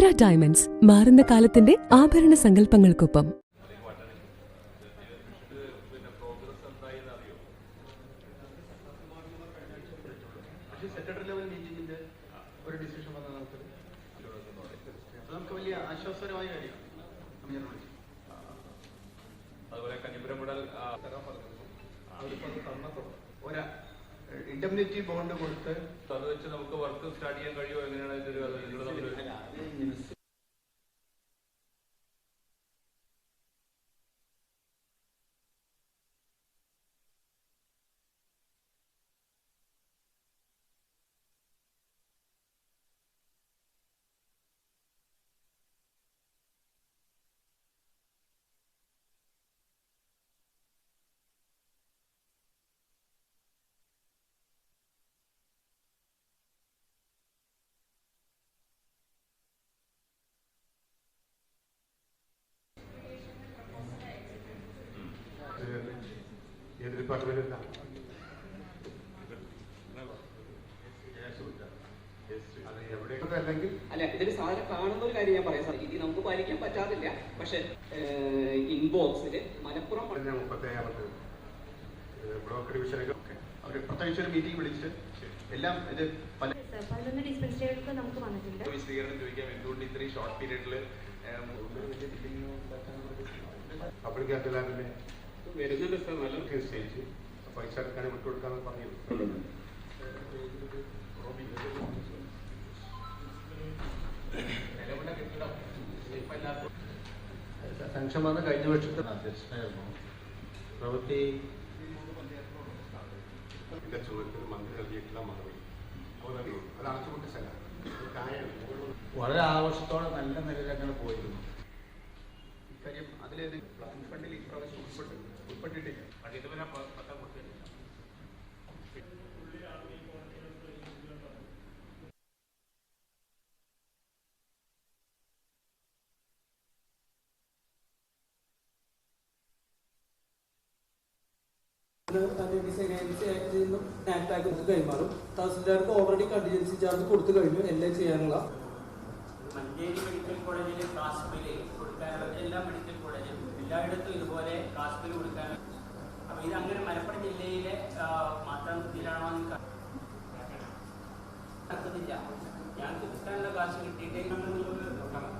ചിത്ര diamonds മാറുന്ന കാലത്തിന്റെ ആഭരണ സങ്കല്പങ്ങൾക്കൊപ്പം. അതുപോലെ കഞ്ഞിപുരം ഒരാ ബോണ്ട് കൊടുത്ത് അത് വെച്ച് നമുക്ക് വർക്ക് സ്റ്റാർട്ട് ചെയ്യാൻ കഴിയുമോ? എങ്ങനെയാണ് ഇതിന്റെ ഒരു അത് ഒരു- ഏത് ഡിപ്പാർട്ട്മെന്റിലാണ് അല്ല ഇതൊരു സാധനം കാണുന്ന ഒരു കാര്യം ഞാൻ പറയാം. സാർ ഇനി നമുക്ക് പാലിക്കാൻ പറ്റാതില്ല പക്ഷെ ഇൻബോക്സിൽ മലപ്പുറം പറഞ്ഞ മുപ്പത്തേഴാമത്തെ ബ്ലോക്ക് ഡിവിഷനൊക്കെ ഒക്കെ അവർ പ്രത്യേകിച്ച് ഒരു മീറ്റിംഗ് വിളിച്ച് എല്ലാം ഇത് പല പതിനൊന്ന് ഡിസ്പെൻസറികൾക്ക് നമുക്ക് വന്നിട്ടുണ്ട് വിശദീകരണം ചോദിക്കാം എന്തുകൊണ്ട് ഇത്രയും ഷോർട്ട് പീരീഡിൽ പബ്ലിക് വരുന്നുണ്ട് സാർ നല്ല സ്റ്റേജ് പൈസ എടുക്കാൻ വിട്ടുകൊടുക്കാന്ന് പറഞ്ഞു. സംക്ഷമാണ് സാങ്ഷൻ വന്ന് കഴിഞ്ഞ വർഷത്തെ അധ്യക്ഷനായിരുന്നു. പ്രവൃത്തി എന്റെ മന്ത്രി നൽകിയിട്ടുള്ള മറുപടി. അത് വളരെ ആഘോഷത്തോടെ നല്ല നിലയിൽ അങ്ങനെ പോയിരുന്നു. ഇക്കാര്യം അതിലേതെങ്കിലും പ്ലാൻ ഫണ്ടിൽ ഈ പ്രാവശ്യം ഉൾപ്പെട്ട് ഉൾപ്പെട്ടിട്ടില്ല ഇതുവരെ പ- പത്താം കൊടുത്തിട്ടില്ല. അതിന്റെ കൈമാറും. തഹസിൽദാർക്ക് ഓൾറെഡി കണ്ടിജൻസി ചാർജ് കൊടുത്തു കഴിഞ്ഞു. എല്ലാം ചെയ്യാനുള്ള മഞ്ചേരി മെഡിക്കൽ കോളേജിലെ ക്ലാസ് ബിൽ കൊടുക്കാനുള്ള എല്ലാ മെഡിക്കൽ കോളേജിലും എല്ലായിടത്തും ഇതുപോലെ ക്ലാസ് ബിൽ കൊടുക്കാൻ ഇത് അങ്ങനെ മലപ്പുറം ജില്ലയിലെ മാത്രം ഇതിലാണോ നടക്കുന്നില്ല. ഞങ്ങൾക്ക് കിട്ടാനുള്ള കാശ് കിട്ടിയിട്ടേ നമ്മൾ നോക്കണം